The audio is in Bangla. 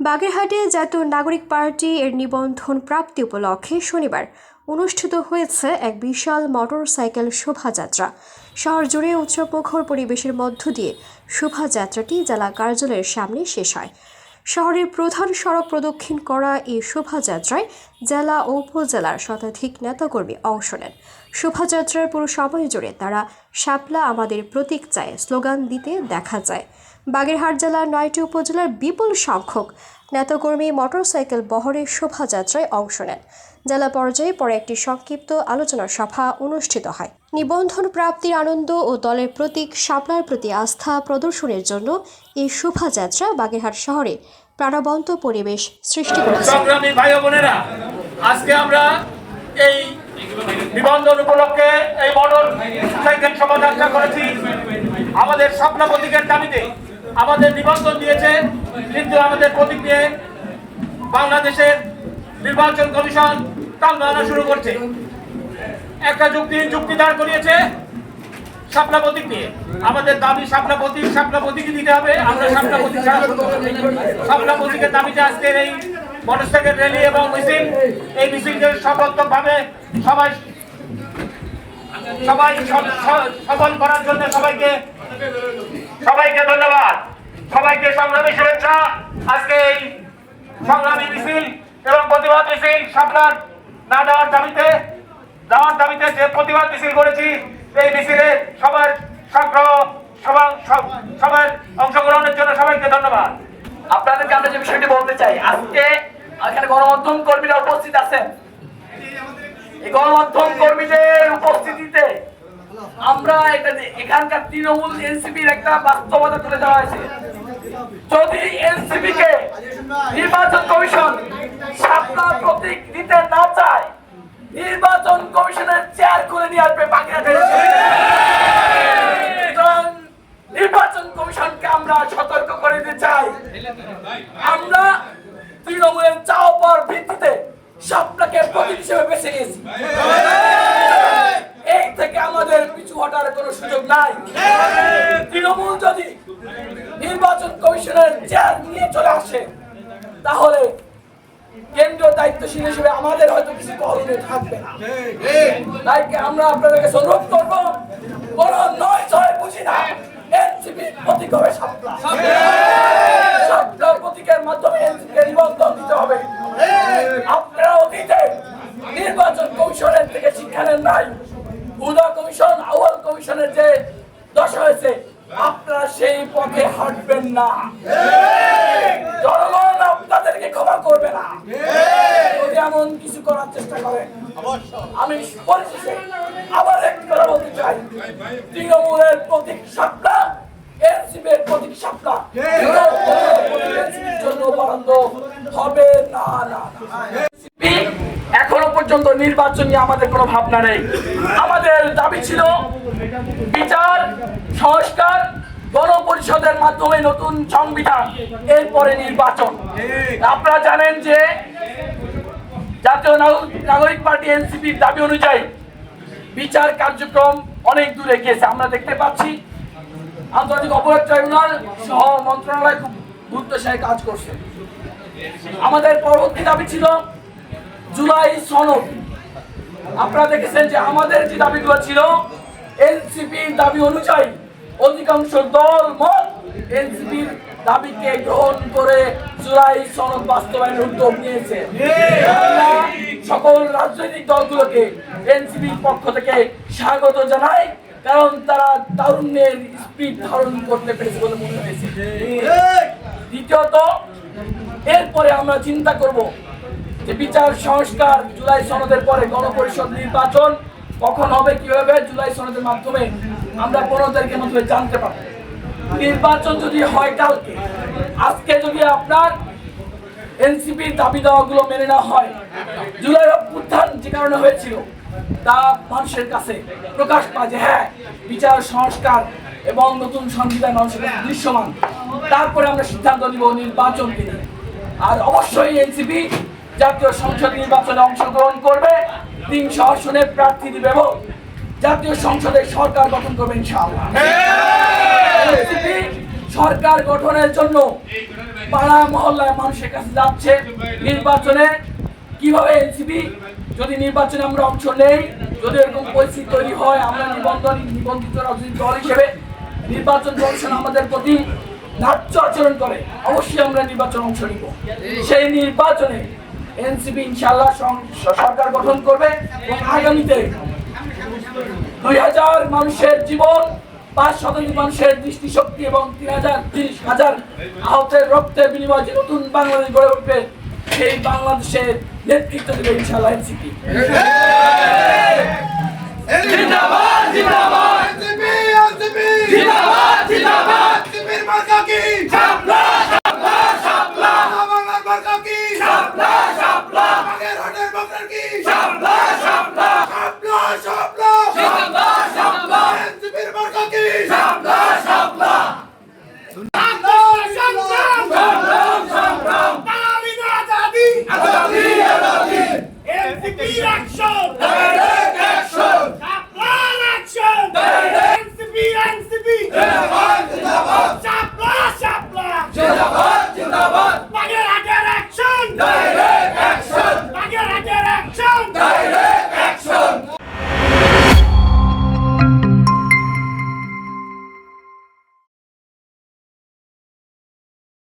বাগেরহাটে জাতীয় নাগরিক পার্টি এর নিবন্ধন প্রাপ্তি উপলক্ষে শনিবার অনুষ্ঠিত হয়েছে এক বিশাল মোটরসাইকেল শোভাযাত্রা। শহর জুড়ে উৎসবমুখর পরিবেশের মধ্য দিয়ে শোভাযাত্রাটি জেলা কার্যালয়ের সামনে শেষ হয়। শহরের প্রধান সড়ক প্রদক্ষিণ করা এই শোভাযাত্রায় জেলা ও উপজেলার শতাধিক নেতাকর্মী অংশ নেন। শোভাযাত্রার পুরো সময় জুড়ে তারা শাপলা আমাদের প্রতীক চায়, স্লোগান দিতে দেখা যায়। বাগেরহাট জেলার নয়টি উপজেলার বিপুল সংখ্যক নেতাকর্মী মোটরসাইকেল বহরের শোভাযাত্রায় অংশ নেন। জেলা পর্যায়ে পরে একটি সংক্ষিপ্ত আলোচনা সভা অনুষ্ঠিত হয়। নিবন্ধন প্রাপ্তির আনন্দ ও দলের প্রতীক শাপলার প্রতি আস্থা প্রদর্শনের জন্য এই শোভাযাত্রা বাগেরহাট শহরে প্রাণবন্ত পরিবেশ সৃষ্টি করেছে। আজকে আমরা এই নিবন্ধন উপলক্ষে এই মোটর সাইকেল শোভাযাত্রা করেছি। আমাদের স্বপ্ন প্রতীকের দাবিতে আমাদের নিবন্ধন দিয়েছে, কিন্তু আমাদের প্রতীক নিয়ে বাংলাদেশের নির্বাচন কমিশন টালবানা শুরু করছে। একটা যুক্তি যুক্তি দাঁড় করিয়েছে শাপলা প্রতীক নিয়ে। আমাদের দাবি শাপলা প্রতীক শাপলা প্রতীকই দিতে হবে, আমরা শাপলা প্রতীক শাপলা প্রতীকের দাবিতে আজকের এই মোটরসাইকেল র্যালি এবং মিছিল। এই মিছিলকে সর্বাত্মকভাবে সবাই সবাই সফল করার জন্য সবাইকে সবাইকে ধন্যবাদ। সবাইকে সংগ্রামী শুভেচ্ছা। আজকে এই সংগ্রামী মিছিল এবং প্রতিবাদ মিছিল শাপলার না দেওয়ার দাবিতে দেওয়ার দাবিতে যে প্রতিবাদ মিছিল করেছি এই মিছিলে সবার সংগ্রহ সবার অংশগ্রহণের জন্য সবাইকে ধন্যবাদ। আপনাদেরকে আমরা যে বিষয়টি বলতে চাই, আজকে এখানে গণমাধ্যম কর্মীরা উপস্থিত আছেন। এই গণমাধ্যম কর্মীদের উপস্থিতিতে আমরা এখানকার তৃণমূল এনসিপির একটা বাস্তবতা তুলে হয়েছে। যদি এনসিপি কে নির্বাচন কমিশন সাতটা প্রতীক দিতে না চায়, নির্বাচন কমিশনের চেয়ার করে নিয়ে আসবে নির্বাচন কমিশনকে আমরা সতর্ক করে দিতে চাই। আমরা হিসেবে এই থেকে আমাদের পিছু হটার কোনো সুযোগ নাই। তৃণমূল যদি নির্বাচন কমিশনের চেয়ার নিয়ে চলে আসে তাহলে কেন্দ্রীয় দায়িত্বশীল হিসেবে আমাদের হয়তো কিছু করণীয় থাকবে না। তাই আমরা আপনাদেরকে অনুরোধ করব কোন নয় ছয় বুঝি না এনসিপি প্রতীক হবে সাপলা সাপলা প্রতীকের মাধ্যমে এনসিপি নিবন্ধন দিতে হবে আপনারা অতীতে নির্বাচন কমিশনের নেন নাই। উদা কমিশন, আউয়াল কমিশনের যে দশা হয়েছে, আপনারা সেই পথে হাঁটবেন না। জনগণ আপনাদেরকে ক্ষমা করবে না। যদি এমন কিছু করার চেষ্টা করেন আমি পরিশেষে আবার কথা বলতে চাই। তৃণমূলের প্রতীক সাপলা এনসিপির প্রতীক সাপলা জন্য বরাদ্দ হবে না না। এখনও পর্যন্ত নির্বাচন নিয়ে আমাদের কোনো ভাবনা নেই। আমাদের দাবি ছিল বিচার, সংস্কার, গণপরিষদের মাধ্যমে নতুন সংবিধান, এরপরে নির্বাচন। আপনারা জানেন যে জাতীয় নাগরিক- পার্টি এনসিপির দাবি অনুযায়ী বিচার কার্যক্রম অনেক দূরে গিয়েছে আমরা দেখতে পাচ্ছি আন্তর্জাতিক অপরাধ ট্রাইব্যুনাল সহ মন্ত্রণালয় খুব গুরুত্ব কাজ করছে। আমাদের পরবর্তী দাবি ছিল জুলাই সনদ। আপনারা দেখেছেন যে আমাদের যে দাবিগুলো ছিল এনসিপির দাবি অনুযায়ী অধিকাংশ দল মত এনসিপির দাবিকে গ্রহণ করে জুলাই সনদ বাস্তবায়নের উদ্যোগ নিয়েছে। সকল রাজনৈতিক দলগুলোকে এনসিপির পক্ষ থেকে স্বাগত জানাই, কারণ তারা তারুণ্যের স্পিড ধারণ করতে পেরেছে বলে মনে হয়েছে। দ্বিতীয়ত, এরপরে আমরা চিন্তা করব যে বিচার, সংস্কার জুলাই সনদের পরে গণপরিষদ নির্বাচন কখন হবে, কীভাবে, জুলাই সনদের মাধ্যমে আমরা পনেরো তারিখের মাধ্যমে জানতে পারব। নির্বাচন যদি হয় কালকে, আজকে যদি আপনার এনসিপির দাবি দাওয়াগুলো মেনে না হয়, জুলাই অভ্যুত্থান যে কারণে হয়েছিল, তা মানুষের কাছে প্রকাশ পায় যে হ্যাঁ বিচার, সংস্কার এবং নতুন সংবিধান মানুষের কাছে দৃশ্যমান। তারপরে আমরা সিদ্ধান্ত নিব নির্বাচনকে নিয়ে। আর অবশ্যই এনসিপি জাতীয় সংসদ নির্বাচনে অংশগ্রহণ করবে। তিনশো আসনে প্রার্থী দিবে এবং জাতীয় সংসদে সরকার গঠন করবে ইনশাআল্লাহ। সরকার গঠনের জন্য পাড়া মহল্লায় মানুষের কাছে যাচ্ছে নির্বাচনে। কীভাবে এনসিপি? যদি নির্বাচনে আমরা অংশ নেই যদি এরকম পরিস্থিতি তৈরি হয় আমরা নিবন্ধন নিবন্ধিত রাজনৈতিক দল হিসেবে নির্বাচন কমিশন আমাদের প্রতি ন্যায্য আচরণ করে অবশ্যই আমরা নির্বাচন অংশ নিব। সেই নির্বাচনে এনসিপি ইনশাল্লাহ সরকার গঠন করবে এবং আগামীতে দুই হাজার মানুষের জীবন, পাঁচ শতাধিক মানুষের দৃষ্টিশক্তি এবং তিন হাজার তিরিশ হাজার আহতের রক্তের বিনিময়ে যে নতুন বাংলাদেশ গড়ে উঠবে, সেই বাংলাদেশের নেতৃত্ব দেবে ইনশাল্লাহ এনসিপি। জিন্দাবাদ জিন্দাবাদ।